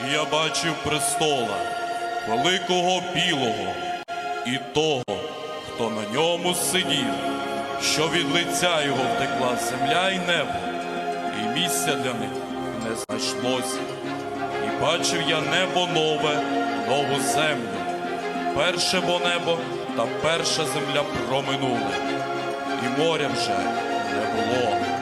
І я бачив престола, великого білого, і того, хто на ньому сидів, що від лиця його втекла земля і небо, і місця для них не знайшлося. І бачив я небо нове, нову землю. Перше бо небо та перша земля проминули, і моря вже не було.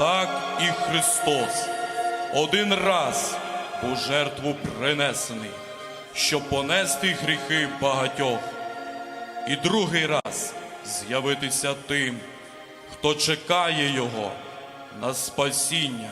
Так і Христос один раз у жертву принесений, щоб понести гріхи багатьох, і другий раз з'явитися тим, хто чекає Його на спасіння